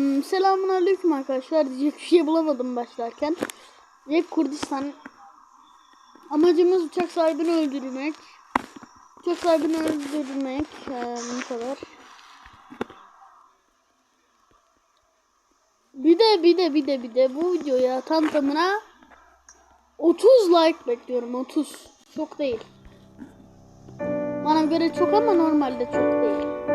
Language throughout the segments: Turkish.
Eee selamun aleyküm arkadaşlar. Diyecek bir şey bulamadım başlarken. Ve Kurdistan. Amacımız uçak sahibini öldürmek. Uçak sahibini öldürmek. Eee bu kadar. Bir de bir de bir de bir de bu videoya tam tamına 30 like bekliyorum 30. Çok değil. Bana göre çok ama normalde çok değil.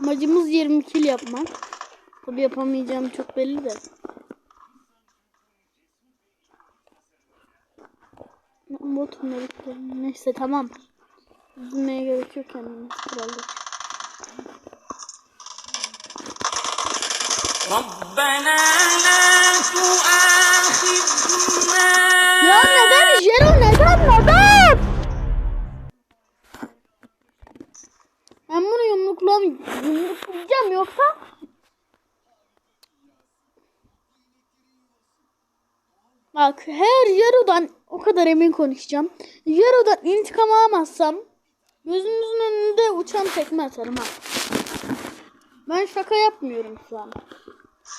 Amacımız 20 kill yapmak. Tabi yapamayacağım çok belli de. Bot bunları koyayım. Neyse tamam. Üzülmeye gerek yok kendimiz krallık. ربنا لا تؤاخذنا Ya neden Bak her Jero'dan o kadar emin konuşacağım. Jero'dan intikam alamazsam gözünüzün önünde uçan tekme atarım ha. Ben şaka yapmıyorum şu an.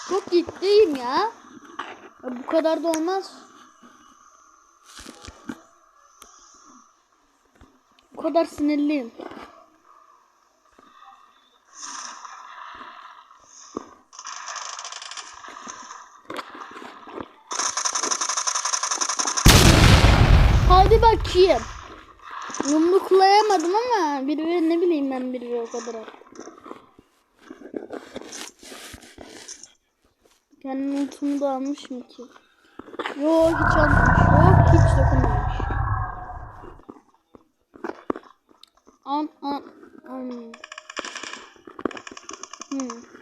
Çok ciddiyim ya. ya bu kadar da olmaz. Bu kadar sinirliyim. Bakayım. Yumruklayamadım ama bir ve ne bileyim ben bir ve o kadar attım. Kendim ultumu da almışım ki. Yok hiç almamış. Yok hiç dokunmamış. An an an. Hmm.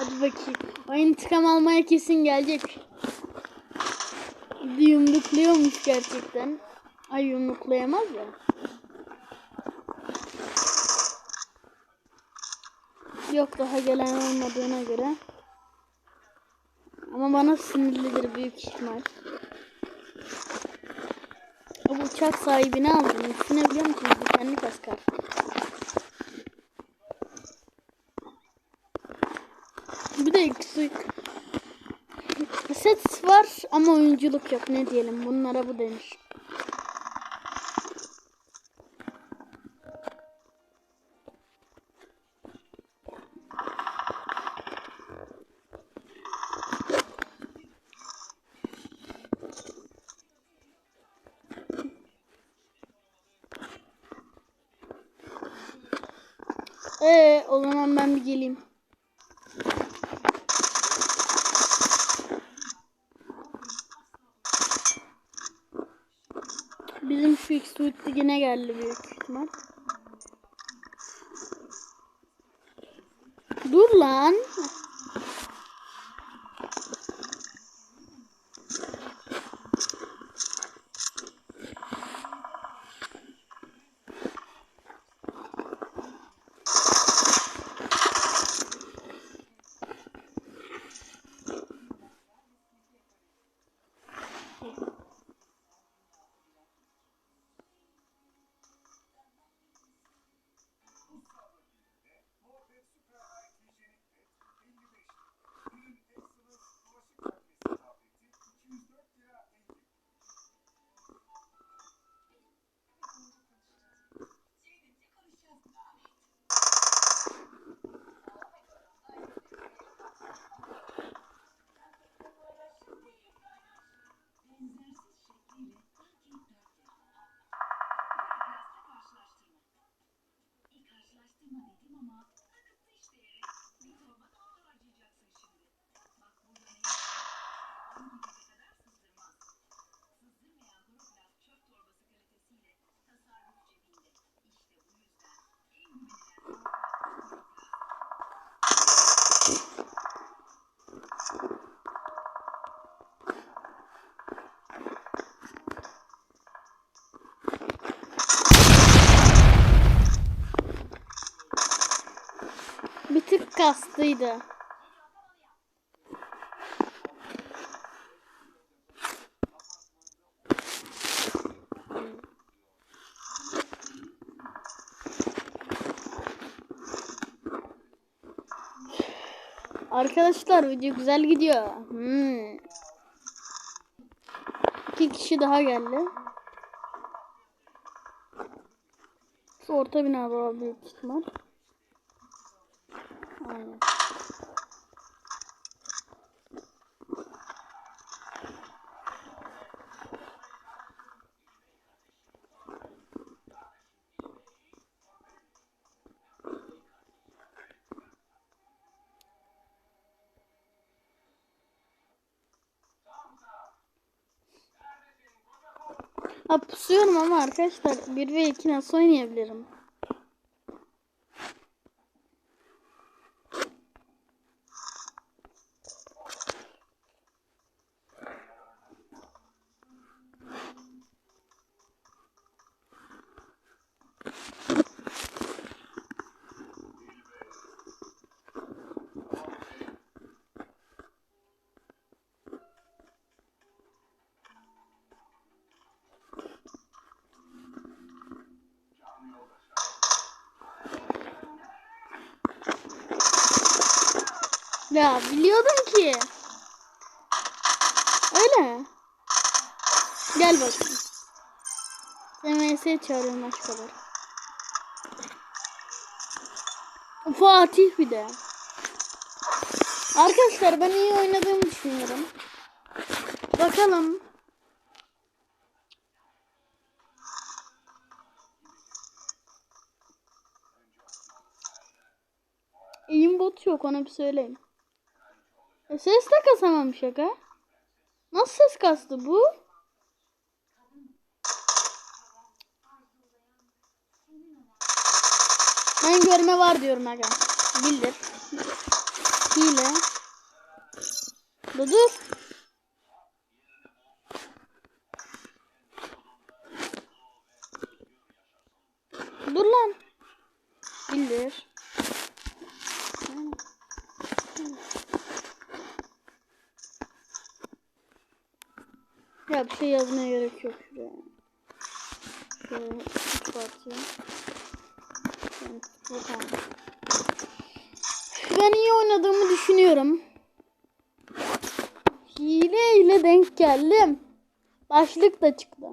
Hadi bakayım. O intikam almaya kesin gelecek. Yumrukluyormuş gerçekten. Ay yumruklayamaz ya. Yok daha gelen olmadığına göre. Ama bana sinirlidir büyük ihtimal. O uçak sahibini aldım. Düşünebiliyor musunuz? Dikenli kaskar. Bir de ikisi set var ama oyunculuk yok ne diyelim bunlara bu denir. Ee, o zaman ben bir geleyim. Bizim şu X-Suit yine geldi büyük ihtimal. Dur lan. Kastıydı. Arkadaşlar video güzel gidiyor. Hmm. İki kişi daha geldi. Şu orta binada var büyük ihtimal. Aynen. Ha pusuyorum ama arkadaşlar 1 ve 2 nasıl oynayabilirim? Ya biliyordum ki. Öyle? Gel bakayım. SMS çağırıyorum aşkalar. Fatih bir de. Arkadaşlar ben iyi oynadığımı düşünüyorum. Bakalım. İyim bot yok ona bir söyleyeyim. Ses de kasamam şaka. Nasıl ses kastı bu? Ben görme var diyorum aga. Bildir. Hile. Dur dur. Dur lan. Bildir. Ya bir şey yazmaya gerek yok şuraya. Şöyle ben iyi oynadığımı düşünüyorum. Hile ile denk geldim. Başlık da çıktı.